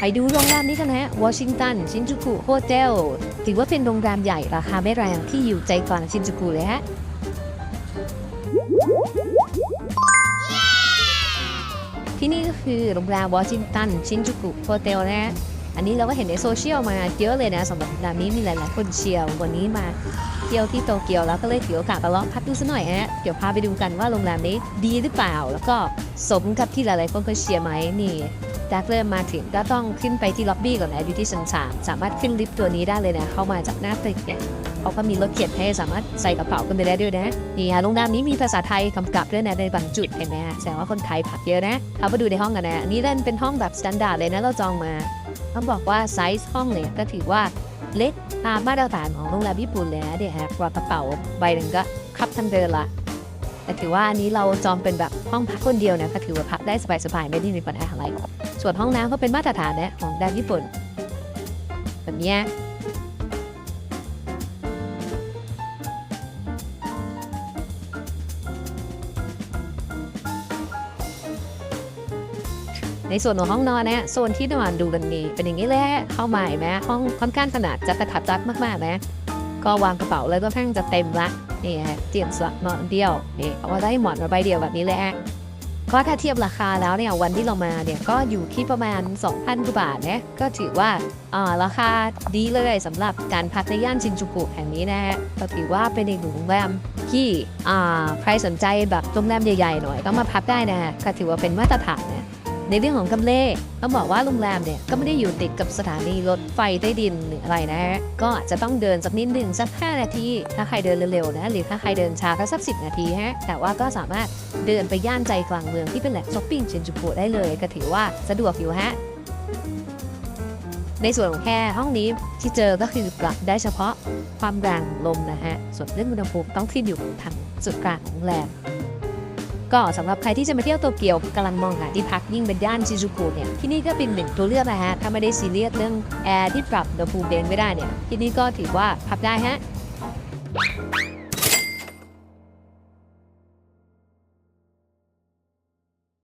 ไปดูโรงแรมนี้กันนะฮะวอชิงตันชินจูกุโฮเทลถือว่าเป็นโรงแรมใหญ่ราคาไม่แรงที่อยู่ใจกลางชินจูกุเลยฮะที่นี่ก็คือโรงแรมวอชิงตันชินจูกุโฮเทลนะฮะ อันนี้เราก็เห็นในโซเชียลมาเยอะเลยนะสำหรับโรงแรมนี้มีหลายๆคนเชียร์วันนี้มาเที่ยวที่โตเกียวแล้วก็เลยถือโอกาสมาลองพักดูสักหน่อยฮะเดี๋ยวพาไปดูกันว่าโรงแรมนี้ดีหรือเปล่า แล้วก็สมกับที่หลายๆคนเคยเชียร์ไหมนี่จากเริ่มมาถึงก็ต้องขึ้นไปที่ล็อบบี้ก่อนนะอยู่ที่ชั้นสามสามารถขึ้นลิฟต์ตัวนี้ได้เลยนะ เข้ามาจากหน้าตึกเนี่ยเขาก็มีรถเข็นให้สามารถใส่กระเป๋ากันไปได้ด้วยนะนี่ฮะโรงแรมนี้มีภาษาไทยกำกับด้วยนะในบางจุดเห็นไหมฮะแสดงว่าคนไทยพักเยอะนะเอามาดูในห้องกันนะอันนี้เล่นเป็นห้องแบบสแตนดาร์ดเลยนะเราจองมาเขาบอกว่าไซส์ห้องเนี่ยก็ถือว่าเล็กตามมาตรฐานของโรงแรมญี่ปุ่นเลยนะเดี๋ยวฮะกระเป๋าใบหนึ่งก็ครับทั้งเดินละแต่ถือว่าอันนี้เราจองเป็นแบบห้องพักคนเดียวนะก็ถือว่าพักได้สบายๆไม่ได้มีปัญหาอะไร ส่วนห้องน้ำก็เป็นมาตรฐานนะของแดนญี่ปุ่น แบบนี้ ในส่วนของห้องนอนนะโซนที่นอนดูกันนี่เป็นอย่างนี้เลยฮะเข้ามาเห็นไหมห้องค่อนข้างขนาดจะกระทับรัดมากๆนะก็วางกระเป๋าแล้วก็แพ่งจะเต็มละนี่ฮะเตียงสลับนอนเดียวนี่เอามาได้หมอนมาใบเดียวแบบนี้เลยฮะก็ถ้าเทียบราคาแล้วเนี่ยวันที่เรามาเนี่ยก็อยู่ที่ประมาณ 2,000กว่าบาทนะก็ถือว่าอ่าราคาดีเลยสำหรับการพักในย่านชินจูกุแห่งนี้นะฮะก็ถือว่าเป็นอีกหนึ่งโรงแรมที่อ่าใครสนใจแบบโรงแรมใหญ่ๆหน่อยก็มาพักได้นะฮะก็ถือว่าเป็นมาตรฐานนะ ในเรื่องของกำเลต้องบอกว่าโรงแรมเนี่ยก็ไม่ได้อยู่ติดกับสถานีรถไฟใต้ดินหรืออะไรนะฮะก็อาจจะต้องเดินสักนิดหนึ่งสัก 5 นาที ถ้าใครเดินเร็วๆนะ หรือถ้าใครเดินช้าก็สักสินาทีฮะ แต่ว่าก็สามารถเดินไปย่านใจกลางเมืองที่เป็นแหล่งช้อปปิ้งเชนจูกุได้เลย ก็ถือว่าสะดวกอยู่ฮะในส่วนของแค่ห้องนี้ที่เจอก็คือปรับได้เฉพาะความแรงลมนะฮะ ส่วนเรื่องอุณหภูมิต้องขึ้นอยู่ทางจุดกลางของโรงแรม ก็สำหรับใครที่จะมาเที่ยวโตเกียวกำลังมองหาที่พักยิ่งเป็นย่านชิจูกุเนี่ยที่นี่ก็เป็นหนึ่งตัวเลือกนะฮะถ้าไม่ได้ซีเรียสเรื่องแอร์ที่ปรับอุณหภูมิเองไม่ได้เนี่ยที่นี่ก็ถือว่าพักได้ฮะ